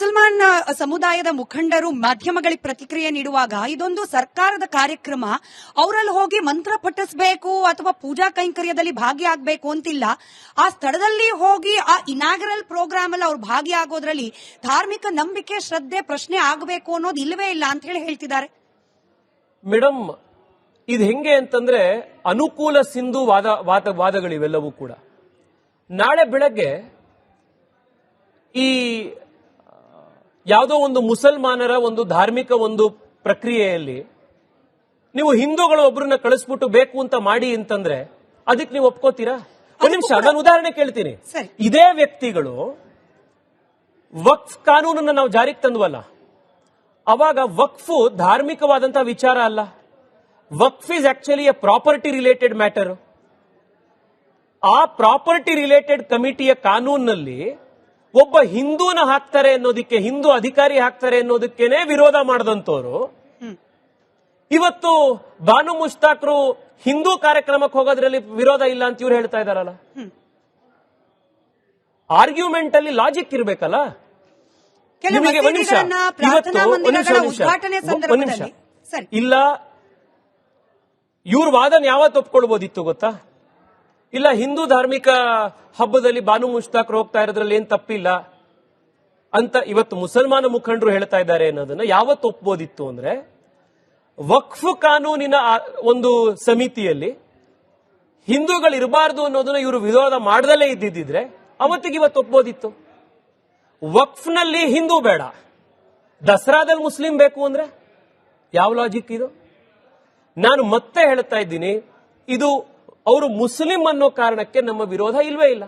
ಮುಸಲ್ಮಾನ್ ಸಮುದಾಯದ ಮುಖಂಡರು ಮಾಧ್ಯಮಗಳಿಗೆ ಪ್ರತಿಕ್ರಿಯೆ ನೀಡುವಾಗ ಇದೊಂದು ಸರ್ಕಾರದ ಕಾರ್ಯಕ್ರಮ. ಅವರಲ್ಲಿ ಹೋಗಿ ಮಂತ್ರ ಪಠಿಸಬೇಕು ಅಥವಾ ಪೂಜಾ ಕೈಂಕರ್ಯದಲ್ಲಿ ಭಾಗಿಯಾಗಬೇಕು ಅಂತಿಲ್ಲ. ಆ ಸ್ಥಳದಲ್ಲಿ ಹೋಗಿ ಆ ಇನಾಗರಲ್ ಪ್ರೋಗ್ರಾಮ್ ಅಲ್ಲಿ ಅವ್ರು ಭಾಗಿಯಾಗೋದ್ರಲ್ಲಿ ಧಾರ್ಮಿಕ ನಂಬಿಕೆ, ಶ್ರದ್ಧೆ, ಪ್ರಶ್ನೆ ಆಗಬೇಕು ಅನ್ನೋದು ಇಲ್ಲವೇ ಇಲ್ಲ ಅಂತ ಹೇಳಿ ಹೇಳ್ತಿದ್ದಾರೆ. ಮೇಡಮ್ ಇದು ಹೆಂಗೆ ಅಂತಂದ್ರೆ ಅನುಕೂಲ ಸಿಂಧು ವಾದ ವಾದ, ವಾದಗಳಿವೆಲ್ಲವೂ ಕೂಡ. ನಾಳೆ ಬೆಳಗ್ಗೆ ಈ ಯಾವುದೋ ಒಂದು ಮುಸಲ್ಮಾನರ ಒಂದು ಧಾರ್ಮಿಕ ಒಂದು ಪ್ರಕ್ರಿಯೆಯಲ್ಲಿ ನೀವು ಹಿಂದೂಗಳು ಒಬ್ಬರನ್ನ ಕಳಿಸ್ಬಿಟ್ಟು ಬೇಕು ಅಂತ ಮಾಡಿ ಅಂತಂದ್ರೆ ಅದಕ್ಕೆ ನೀವು ಒಪ್ಕೋತೀರಾ? ಒಂದ್ ನಿಮಿಷ ನಾನು ಉದಾಹರಣೆ ಕೇಳ್ತೀನಿ. ಇದೇ ವ್ಯಕ್ತಿಗಳು ವಕ್ಫ್ ಕಾನೂನನ್ನ ನಾವು ಜಾರಿಗೆ ತಂದ್ವಲ್ಲ ಅವಾಗ ವಕ್ಫು ಧಾರ್ಮಿಕವಾದಂತಹ ವಿಚಾರ ಅಲ್ಲ. Waqf is actually a property related matter ಆ ಪ್ರಾಪರ್ಟಿ ರಿಲೇಟೆಡ್ ಕಮಿಟಿಯ ಕಾನೂನಿನಲ್ಲಿ ಒಬ್ಬ ಹಿಂದೂನ ಹಾಕ್ತಾರೆ ಅನ್ನೋದಕ್ಕೆ ಹಿಂದೂ ಅಧಿಕಾರಿ ಹಾಕ್ತಾರೆ ಅನ್ನೋದಕ್ಕೇನೆ ವಿರೋಧ ಮಾಡದಂತವ್ರು ಇವತ್ತು ಬಾನು ಮುಷ್ತಾಕ್ರು ಹಿಂದೂ ಕಾರ್ಯಕ್ರಮಕ್ಕೆ ಹೋಗೋದ್ರಲ್ಲಿ ವಿರೋಧ ಇಲ್ಲ ಅಂತ ಇವ್ರು ಹೇಳ್ತಾ ಇದಾರಲ್ಲ ಆರ್ಗ್ಯುಮೆಂಟ್ ಅಲ್ಲಿ ಲಾಜಿಕ್ ಇರ್ಬೇಕಲ್ಲ. ಇಲ್ಲ ಇವ್ರ ವಾದನ ಯಾವತ್ತು ಒಪ್ಕೊಳ್ಬೋದಿತ್ತು ಗೊತ್ತಾ? ಇಲ್ಲ, ಹಿಂದೂ ಧಾರ್ಮಿಕ ಹಬ್ಬದಲ್ಲಿ ಬಾನು ಮುಷ್ತಾಕ್ರು ಹೋಗ್ತಾ ಇರೋದ್ರಲ್ಲಿ ಏನ್ ತಪ್ಪಿಲ್ಲ ಅಂತ ಇವತ್ತು ಮುಸಲ್ಮಾನ ಮುಖಂಡರು ಹೇಳ್ತಾ ಇದ್ದಾರೆ ಅನ್ನೋದನ್ನ ಯಾವತ್ತು ಒಪ್ಬೋದಿತ್ತು ಅಂದ್ರೆ ವಕ್ಫ್ ಕಾನೂನಿನ ಒಂದು ಸಮಿತಿಯಲ್ಲಿ ಹಿಂದೂಗಳು ಇರಬಾರ್ದು ಅನ್ನೋದನ್ನ ಇವರು ವಿರೋಧ ಮಾಡದಲ್ಲೇ ಇದ್ದಿದ್ರೆ ಅವತ್ತಿಗೆ ಇವತ್ತು ಒಪ್ಬೋದಿತ್ತು. ವಕ್ಫ್ನಲ್ಲಿ ಹಿಂದೂ ಬೇಡ. ದಸರಾದಲ್ಲಿ ಮುಸ್ಲಿಂ ಬೇಕು ಅಂದ್ರೆ ಯಾವ ಲಾಜಿಕ್ ಇದು? ನಾನು ಮತ್ತೆ ಹೇಳ್ತಾ ಇದ್ದೀನಿ, ಇದು ಅವರು ಮುಸ್ಲಿಂ ಅನ್ನೋ ಕಾರಣಕ್ಕೆ ನಮ್ಮ ವಿರೋಧ ಇಲ್ವೇ ಇಲ್ಲ.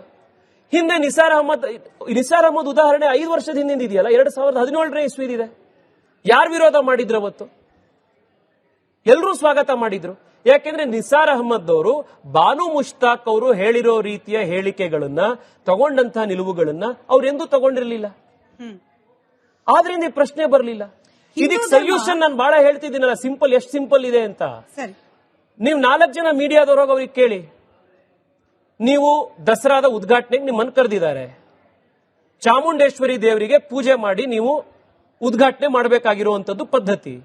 ಹಿಂದೆ ನಿಸಾರ್ ಅಹಮದ್ ನಿಸಾರ್ ಅಹಮದ್ ಉದಾಹರಣೆ ಐದು ವರ್ಷದ ಹಿಂದಿಂದ ಇದೆಯಲ್ಲ ಎರಡ್ ಸಾವಿರದ ಹದಿನೇಳರ ಇಸ್ವಿದಿದೆ ಯಾರು ವಿರೋಧ ಮಾಡಿದ್ರು ಅವತ್ತು? ಎಲ್ಲರೂ ಸ್ವಾಗತ ಮಾಡಿದ್ರು. ಯಾಕೆಂದ್ರೆ ನಿಸಾರ್ ಅಹಮದ್ ಅವರು ಬಾನು ಮುಷ್ತಾಕ್ ಅವರು ಹೇಳಿರೋ ರೀತಿಯ ಹೇಳಿಕೆಗಳನ್ನ ತಗೊಂಡಂತಹ ನಿಲುವುಗಳನ್ನ ಅವ್ರೆಂದೂ ತಗೊಂಡಿರ್ಲಿಲ್ಲ ತಗೊಂಡಿರಲಿಲ್ಲ. ಆದ್ರಿಂದ ಈ ಪ್ರಶ್ನೆ ಬರಲಿಲ್ಲ. ಇದಕ್ಕೆ ಸೊಲ್ಯೂಷನ್ ನಾನು ಬಹಳ ಹೇಳ್ತಿದ್ದೀನಲ್ಲ ಸಿಂಪಲ್ ಎಷ್ಟು ಸಿಂಪಲ್ ಇದೆ ಅಂತ. ನೀವು ನಾಲ್ಕು ಜನ ಮೀಡಿಯಾದವ್ರಾಗ ಅವ್ರಿಗೆ ಕೇಳಿ. ನೀವು ದಸರಾದ ಉದ್ಘಾಟನೆಗೆ ನಿಮ್ಮನ್ನು ಕರೆದಿದ್ದಾರೆ. ಚಾಮುಂಡೇಶ್ವರಿ ದೇವರಿಗೆ ಪೂಜೆ ಮಾಡಿ ನೀವು ಉದ್ಘಾಟನೆ ಮಾಡಬೇಕಾಗಿರುವಂತದ್ದು ಪದ್ಧತಿ.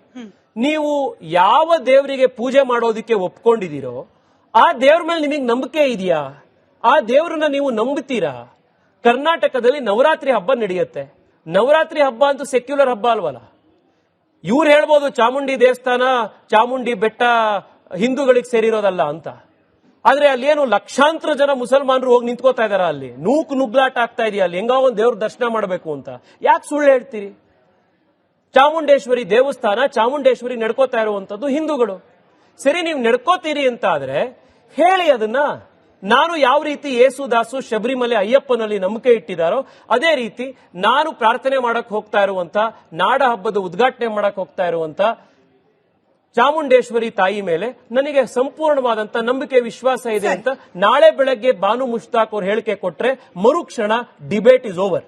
ನೀವು ಯಾವ ದೇವರಿಗೆ ಪೂಜೆ ಮಾಡೋದಕ್ಕೆ ಒಪ್ಕೊಂಡಿದ್ದೀರೋ ಆ ದೇವ್ರ ಮೇಲೆ ನಿಮಗೆ ನಂಬಿಕೆ ಇದೆಯಾ? ಆ ದೇವ್ರನ್ನ ನೀವು ನಂಬುತ್ತೀರಾ? ಕರ್ನಾಟಕದಲ್ಲಿ ನವರಾತ್ರಿ ಹಬ್ಬ ನಡೆಯುತ್ತೆ. ನವರಾತ್ರಿ ಹಬ್ಬ ಅಂತೂ ಸೆಕ್ಯುಲರ್ ಹಬ್ಬ ಅಲ್ವಲ್ಲ? ಇವ್ರು ಹೇಳ್ಬೋದು ಚಾಮುಂಡಿ ದೇವಸ್ಥಾನ ಚಾಮುಂಡಿ ಬೆಟ್ಟ ಹಿಂದೂಗಳಿಗೆ ಸೇರಿರೋದಲ್ಲ ಅಂತ. ಆದ್ರೆ ಏನು ಲಕ್ಷಾಂತರ ಜನ ಮುಸಲ್ಮಾನರು ಹೋಗಿ ನಿಂತ್ಕೋತಾ ಇದಾರ ಅಲ್ಲಿ? ನೂಕು ನುಗ್ಲಾಟ ಆಗ್ತಾ ಇದೆಯಾ ಅಲ್ಲಿ? ಹೆಂಗೋ ಒಂದು ದೇವ್ರ ದರ್ಶನ ಮಾಡಬೇಕು ಅಂತ. ಯಾಕೆ ಸುಳ್ಳು ಹೇಳ್ತೀರಿ? ಚಾಮುಂಡೇಶ್ವರಿ ದೇವಸ್ಥಾನ ಚಾಮುಂಡೇಶ್ವರಿ ನಡ್ಕೋತಾ ಇರುವಂತದ್ದು ಹಿಂದೂಗಳು. ಸರಿ, ನೀವು ನಡ್ಕೋತೀರಿ ಅಂತ ಆದ್ರೆ ಹೇಳಿ ಅದನ್ನ ನಾನು ಯಾವ ರೀತಿ ಯೇಸುದಾಸು ಶಬರಿಮಲೆ ಅಯ್ಯಪ್ಪನಲ್ಲಿ ನಂಬಿಕೆ ಇಟ್ಟಿದಾರೋ, ಅದೇ ರೀತಿ ನಾನು ಪ್ರಾರ್ಥನೆ ಮಾಡಕ್ ಹೋಗ್ತಾ ಇರುವಂತ ನಾಡ ಹಬ್ಬದ ಉದ್ಘಾಟನೆ ಮಾಡಕ್ ಹೋಗ್ತಾ ಇರುವಂತ ಚಾಮುಂಡೇಶ್ವರಿ ತಾಯಿ ಮೇಲೆ ನನಗೆ ಸಂಪೂರ್ಣವಾದಂತ ನಂಬಿಕೆ ವಿಶ್ವಾಸ ಇದೆ ಅಂತ ನಾಳೆ ಬೆಳಗ್ಗೆ ಬಾನು ಮುಷ್ತಾಕ್ ಅವ್ರು ಹೇಳಿಕೆ ಕೊಟ್ರೆ ಮರುಕ್ಷಣ ಡಿಬೇಟ್ ಇಸ್ ಓವರ್.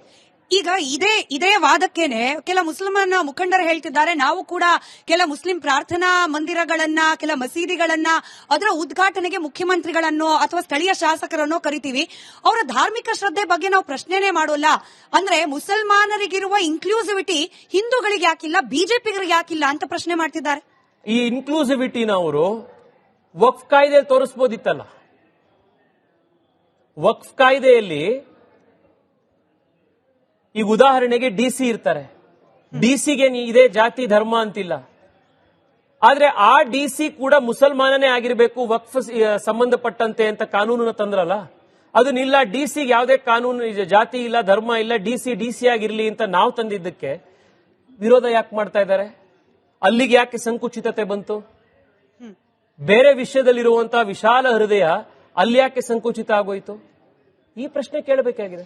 ಈಗ ಇದೇ ಇದೇ ವಾದಕ್ಕೇನೆ ಕೆಲ ಮುಸ್ಲಿಮನ ಮುಖಂಡರು ಹೇಳ್ತಿದ್ದಾರೆ ನಾವು ಕೂಡ ಕೆಲ ಮುಸ್ಲಿಂ ಪ್ರಾರ್ಥನಾ ಮಂದಿರಗಳನ್ನ ಕೆಲ ಮಸೀದಿಗಳನ್ನ ಅದರ ಉದ್ಘಾಟನೆಗೆ ಮುಖ್ಯಮಂತ್ರಿಗಳನ್ನೋ ಅಥವಾ ಸ್ಥಳೀಯ ಶಾಸಕರನ್ನೋ ಕರಿತೀವಿ. ಅವರ ಧಾರ್ಮಿಕ ಶ್ರದ್ಧೆ ಬಗ್ಗೆ ನಾವು ಪ್ರಶ್ನೆನೇ ಮಾಡೋಲ್ಲ. ಅಂದ್ರೆ ಮುಸಲ್ಮಾನರಿಗಿರುವ ಇನ್ಕ್ಲೂಸಿವಿಟಿ ಹಿಂದೂಗಳಿಗೆ ಯಾಕಿಲ್ಲ ಬಿಜೆಪಿಗರಿಗೆ ಯಾಕಿಲ್ಲ ಅಂತ ಪ್ರಶ್ನೆ ಮಾಡ್ತಿದ್ದಾರೆ. ಈ ಇನ್ಕ್ಲೂಸಿವಿಟಿನ ಅವರು ವಕ್ಫ್ ಕಾಯ್ದೆ ತೋರಿಸ್ಬೋದಿತ್ತಲ್ಲ. ವಕ್ಫ್ ಕಾಯ್ದೆಯಲ್ಲಿ ಈಗ ಉದಾಹರಣೆಗೆ ಡಿ ಸಿ ಇರ್ತಾರೆ. ಡಿ ಸಿಗೆ ಇದೇ ಜಾತಿ, ಧರ್ಮ ಅಂತಿಲ್ಲ. ಆದ್ರೆ ಆ ಡಿ ಸಿ ಕೂಡ ಮುಸಲ್ಮಾನನೇ ಆಗಿರಬೇಕು, ವಕ್ಫ್ ಸಂಬಂಧಪಟ್ಟಂತೆ ಅಂತ ಕಾನೂನನ್ನ ತಂದ್ರಲ್ಲ? ಅದನ್ನಿಲ್ಲ ಡಿ ಸಿಗೆ ಯಾವುದೇ ಕಾನೂನು ಜಾತಿ ಇಲ್ಲ, ಧರ್ಮ ಇಲ್ಲ ಡಿ ಸಿ ಡಿ ಸಿ ಆಗಿರ್ಲಿ ಅಂತ ನಾವು ತಂದಿದ್ದಕ್ಕೆ ವಿರೋಧ ಯಾಕೆ ಮಾಡ್ತಾ ಇದ್ದಾರೆ? ಅಲ್ಲಿಗೆ ಯಾಕೆ ಸಂಕುಚಿತತೆ ಬಂತು? ಬೇರೆ ವಿಷಯದಲ್ಲಿರುವಂತಹ ವಿಶಾಲ ಹೃದಯ ಅಲ್ಲಿ ಯಾಕೆ ಸಂಕುಚಿತ ಆಗೋಯ್ತು? ಈ ಪ್ರಶ್ನೆ ಕೇಳಬೇಕಾಗಿದೆ.